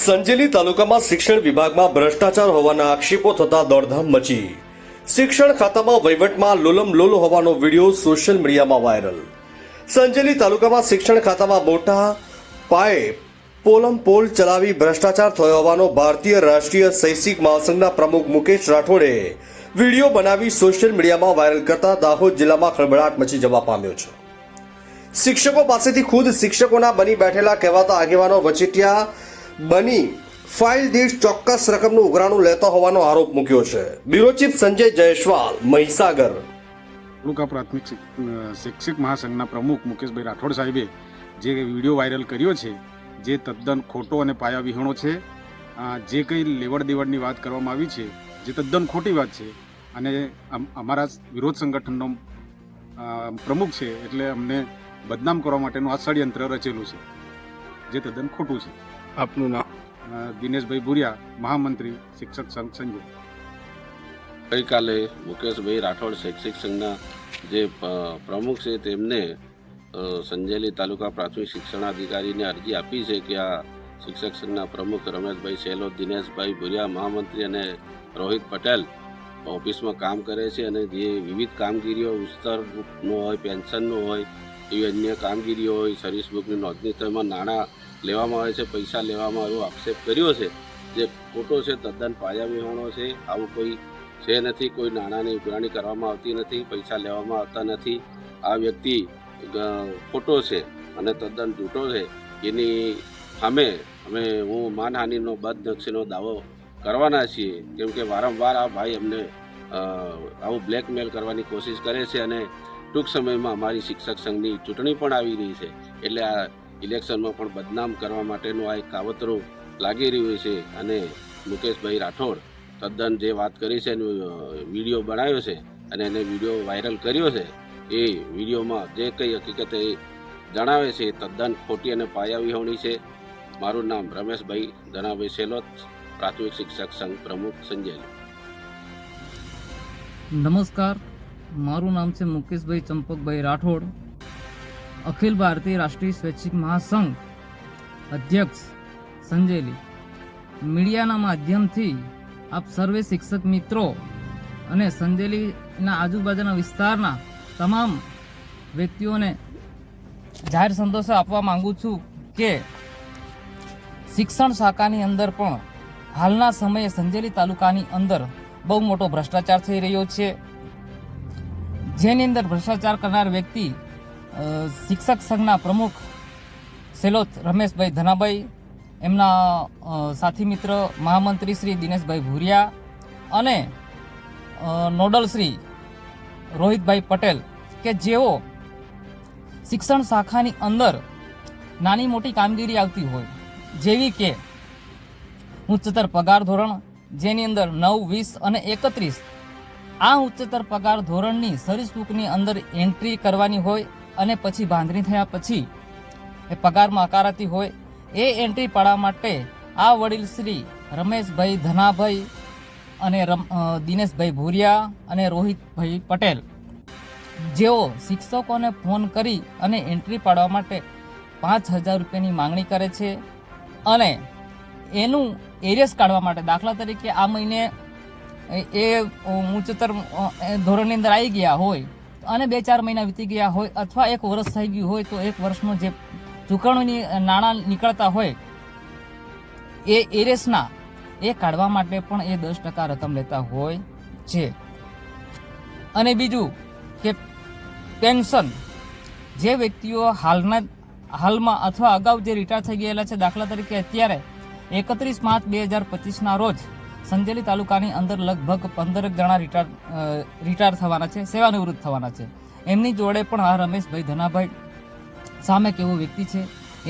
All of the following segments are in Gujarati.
સંજેલી તાલુકામાં શિક્ષણ વિભાગમાં ભ્રષ્ટાચાર હોવાના આક્ષેપો થતા દોડધામ મચી. શિક્ષણ ખાતામાં વહીવટમાં લોલમ લોલ હોવાનો વીડિયો સોશિયલ મીડિયામાં વાયરલ. સંજેલી તાલુકામાં શિક્ષણ ખાતામાં મોટા પાયે પોલમ પોલ ચલાવી ભ્રષ્ટાચાર થયો હોવાનો ભારતીય રાષ્ટ્રીય શૈક્ષિક મહાસંઘના પ્રમુખ મુકેશ રાઠોડે વીડિયો બનાવી સોશિયલ મીડિયામાં વાયરલ કરતા દાહોદ જિલ્લામાં ખળભળાટ મચી જવા પામ્યો છે. શિક્ષકો પાસેથી ખુદ શિક્ષકોના બની બેઠેલા કહેવાતા આગેવાનો વચેટિયા બની ફાઇલ દીઠ ચોક્કસ રકમનું ઉઘરાણું લેતા હોવાનો આરોપ મૂક્યો છે. Bureau chief Sanjay Jaiswal, Mahisagar. તાલુકા પ્રાથમિક શિક- શિક્ષક મહાસંઘના પ્રમુખ મુકેશભાઈ રાઠોડ સાહેબે જે વીડિયો વાયરલ કર્યો છે, જે તદ્દન ખોટો અને પાયા વિહોણો છે જે કંઈ લેવડ દેવડની વાત કરવામાં આવી છે, જે તદ્દન ખોટી વાત છે, અને અમારા વિરોધ સંગઠનનો પ્રમુખ છે, એટલે અમને બદનામ કરવા માટેનું આ ષડયંત્ર રચેલું છે, જે તદ્દન ખોટું છે. આપનું નામ? દિનેશભાઈ ભુરિયા, મહામંત્રી, શિક્ષક સંઘ સંજય ગઈકાલે મુકેશભાઈ રાઠોડ શૈક્ષિક સંઘના જે પ્રમુખ છે તેમને સંજેલી તાલુકા પ્રાથમિક શિક્ષણાધિકારીને અરજી આપી છે કે આ શિક્ષક સંઘના પ્રમુખ રમેશભાઈ સેલો દિનેશભાઈ ભુરિયા, મહામંત્રી અને રોહિત પટેલ ઓફિસમાં કામ કરે છે અને જે વિવિધ કામગીરીઓ, વિસ્તારનું હોય, પેન્શનનું હોય, એવી અન્ય કામગીરીઓ હોય, સર્વિસ બુકની નોંધણી તેમાં નાણાં લેવામાં આવે છે, પૈસા લેવામાં એવો આક્ષેપ કર્યો છે. જે ખોટો છે, તદ્દન પાયા વિહોણો છે. આવું કોઈ છે નથી, કોઈ નાણાંની ઉઘરાણી કરવામાં આવતી નથી, પૈસા લેવામાં આવતા નથી. આ વ્યક્તિ ખોટો છે અને તદ્દન જૂઠો છે. એની સામે અમે, હું માનહાનિનો, બદનક્ષીનો દાવો કરવાના છીએ. કેમ કે વારંવાર આ ભાઈ અમને આવું બ્લેકમેલ કરવાની કોશિશ કરે છે અને ટૂંક સમયમાં અમારી શિક્ષક સંઘની ચૂંટણી પણ આવી રહી છે. એટલે આ ઇલેક્શનમાં પણ બદનામ કરવા માટેનું આ એક કાવતરું લાગી રહ્યું છે અને મુકેશભાઈ રાઠોડ તદ્દન જે વાત કરી છે એનો વીડિયો બનાવ્યો છે અને એને વીડિયો વાયરલ કર્યો છે, એ વિડીયોમાં જે કંઈ હકીકત એ જણાવે છે એ તદ્દન ખોટી અને પાયા વિહોણી છે. મારું નામ રમેશભાઈ ધનાભાઈ સેલોત પ્રાથમિક શિક્ષક સંઘ પ્રમુખ સંજય નમસ્કાર, મારું નામ છે મુકેશભાઈ ચંપકભાઈ રાઠોડ. અખિલ ભારતીય રાષ્ટ્રીય સ્વૈચ્છિક મહાસંઘ અધ્યક્ષ સંજેલી મીડિયાના માધ્યમથી આપ સર્વે શિક્ષક મિત્રો અને સંજેલીના આજુબાજુના વિસ્તારના તમામ વ્યક્તિઓને જાહેર સંદેશો આપવા માંગુ છું કે શિક્ષણ શાખાની અંદર પણ હાલના સમયે સંજેલી તાલુકાની અંદર બહુ મોટો ભ્રષ્ટાચાર થઈ રહ્યો છે. જેની અંદર ભ્રષ્ટાચાર કરનાર વ્યક્તિ શિક્ષક સંઘના પ્રમુખ સેલોત રમેશભાઈ ધનાભાઈ, એમના સાથી મિત્ર મહામંત્રી શ્રી દિનેશભાઈ ભુરિયા અને નોડલ શ્રી રોહિતભાઈ પટેલ કે જેઓ શિક્ષણ શાખાની અંદર નાની મોટી કામગીરી આવતી હોય, જેવી કે ઉચ્ચતર પગાર ધોરણ, જેની અંદર નવ, વીસ અને એકત્રીસ આ ઉચ્ચતર પગાર ધોરણની સર્વિસ બુકની અંદર એન્ટ્રી કરવાની હોય અને પછી બાંધણી થયા પછી એ પગારમાં આકારાતી હોય એ એન્ટ્રી પાડવા માટે આ વડીલ શ્રી રમેશભાઈ ધનાભાઈ અને રમ દિનેશભાઈ ભુરિયા અને રોહિતભાઈ પટેલ. જેઓ શિક્ષકોને ફોન કરી અને એન્ટ્રી પાડવા માટે પાંચ હજાર રૂપિયાની માંગણી કરે છે અને એનું એરિયસ કાઢવા માટે દાખલા તરીકે આ મહિને એ- ઉચ્ચતર ધોરણની અંદર આવી ગયા હોય અને બે ચાર મહિના વીતી ગયા હોય અથવા એક વર્ષ થઈ ગયું હોય તો એક વર્ષનું જે ચૂકવણીની નાણાં નીકળતા હોય, એ એરેસના, એ કાઢવા માટે પણ એ દસ ટકા રકમ લેતા હોય છે. અને બીજું કે પેન્શન, જે વ્યક્તિઓ હાલના, હાલમાં અથવા અગાઉ જે રિટાયર થઈ ગયેલા છે, દાખલા તરીકે અત્યારે એકત્રીસ પાંચ બે હજાર પચીસના રોજ સંજેલી તાલુકાની અંદર લગભગ પંદરક જણા રિટાયર રિટાયર થવાના છે, સેવાનિવૃત્ત થવાના છે. એમની જોડે પણ આ રમેશભાઈ ધનાભાઈ સામે કેવો વ્યક્તિ છે,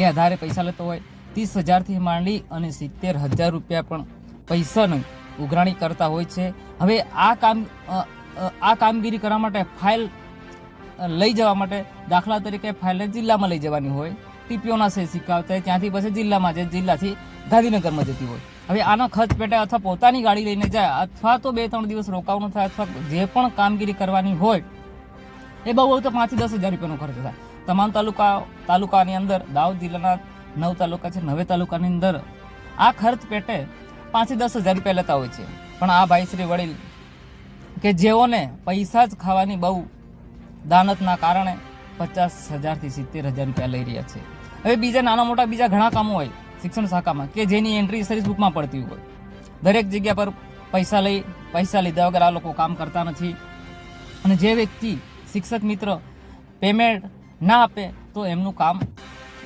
એ આધારે પૈસા લેતો હોય. ત્રીસ હજારથી માંડી અને સિત્તેર હજાર રૂપિયા પણ પૈસાની ઉઘરાણી કરતા હોય છે. હવે આ કામ આ કામગીરી કરવા માટે ફાઇલ લઈ જવા માટે દાખલા તરીકે ફાઇલને જિલ્લામાં લઈ જવાની હોય. ટીપીઓના સે હોય, ત્યાંથી પછી જિલ્લામાં જે જિલ્લાથી ગાંધીનગરમાં જતી હોય. હવે આના ખર્ચ પેટે અથવા પોતાની ગાડી લઈને જાય, અથવા તો બે ત્રણ દિવસ રોકાવાનું થાય, અથવા જે પણ કામગીરી કરવાની હોય, એ બહુ હોય તો પાંચથી દસ હજાર રૂપિયાનો ખર્ચ થાય. તમામ તાલુકા, તાલુકાની અંદર, દાહોદ જિલ્લાના નવ તાલુકા છે, નવે તાલુકાની અંદર આ ખર્ચ પેટે પાંચથી દસ હજાર રૂપિયા લેતા હોય છે. પણ આ ભાઈશ્રી વડીલ કે જેઓને પૈસા જ ખાવાની બહુ દાનતના કારણે પચાસ હજારથી સિત્તેર હજાર રૂપિયા લઈ રહ્યા છે. હવે બીજા નાના મોટા બીજા ઘણા કામો હોય. શિક્ષણ શાખામાં કે જેની એન્ટ્રી સર્વિસ બુકમાં પડતી હોય. દરેક જગ્યા પર પૈસા લઈ, પૈસા લીધા વગર આ લોકો કામ કરતા નથી. અને જે વ્યક્તિ શિક્ષક મિત્ર પેમેન્ટ ના આપે તો એમનું કામ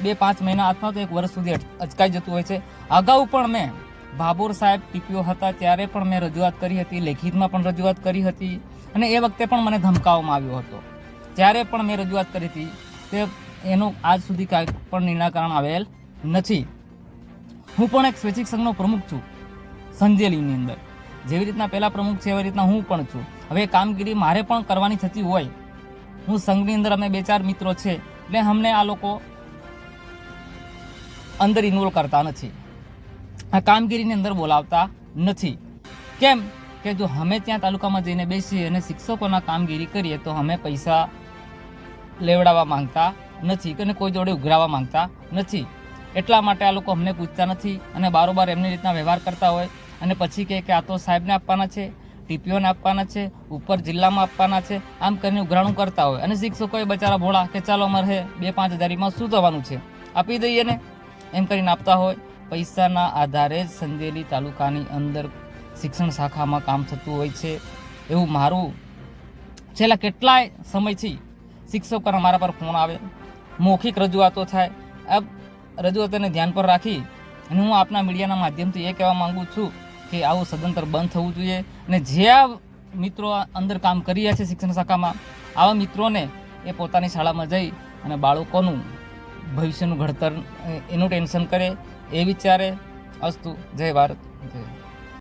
બે પાંચ મહિના અથવા તો એક વર્ષ સુધી અચકાઈ જતું હોય છે. અગાઉ પણ મેં ભાભોર સાહેબ ટીપીઓ હતા ત્યારે પણ મેં રજૂઆત કરી હતી, લેખિતમાં પણ રજૂઆત કરી હતી અને એ વખતે પણ મને ધમકાવવામાં આવ્યો હતો. ત્યારે પણ મેં રજૂઆત કરી હતી તે એનું આજ સુધી કાંઈ પણ નિરાકરણ આવેલ નથી. હું પણ એક સ્વૈચ્છિક સંઘનો પ્રમુખ છું, સંજેલીની અંદર. જેવી રીતના પહેલા પ્રમુખ છે, એવી રીતના હું પણ છું. હવે કામગીરી મારે પણ કરવાની થતી હોય. હું સંઘની અંદર અમે બે ચાર મિત્રો છે, એટલે અમને આ લોકો અંદર ઇન્વોલ્વ કરતા નથી. આ કામગીરીની અંદર બોલાવતા નથી. કેમ કે જો અમે ત્યાં તાલુકામાં જઈને બેસીએ અને શિક્ષકોના કામગીરી કરીએ, તો અમે પૈસા લેવડાવવા માંગતા નથી અને કોઈ જોડે ઉઘરાવવા માંગતા નથી. એટલા માટે આ લોકો અમને પૂછતા નથી અને બારોબાર એમની રીતના વ્યવહાર કરતા હોય. અને પછી કહે કે આ તો સાહેબને આપવાના છે, ટીપીઓને આપવાના છે, ઉપર જિલ્લામાં આપવાના છે, આમ કરીને ઉઘરાણું કરતા હોય. અને શિક્ષકોએ બચારા ભોળા કે ચાલો અમારે હે બે પાંચ હજારીમાં શું થવાનું છે? આપી દઈએ ને? એમ કરીને આપતા હોય. પૈસાના આધારે જ સંજેલી તાલુકાની અંદર શિક્ષણ શાખામાં કામ થતું હોય છે. એવું મારું છેલ્લા કેટલાય સમયથી શિક્ષકોના મારા પર ફોન આવે. મૌખિક રજૂઆતો થાય. રજૂઆતોને ધ્યાન પર રાખી અને હું આપના મીડિયાના માધ્યમથી એ કહેવા માંગુ છું કે આવું સદંતર બંધ થવું જોઈએ અને જે આ મિત્રો અંદર કામ કરી રહ્યા છે શિક્ષણ શાખામાં, આવા મિત્રોને એ પોતાની શાળામાં જઈ અને બાળકોનું ભવિષ્યનું ઘડતર એનું ટેન્શન કરે, એ વિચારે. અસ્તુ, જય ભારત, જય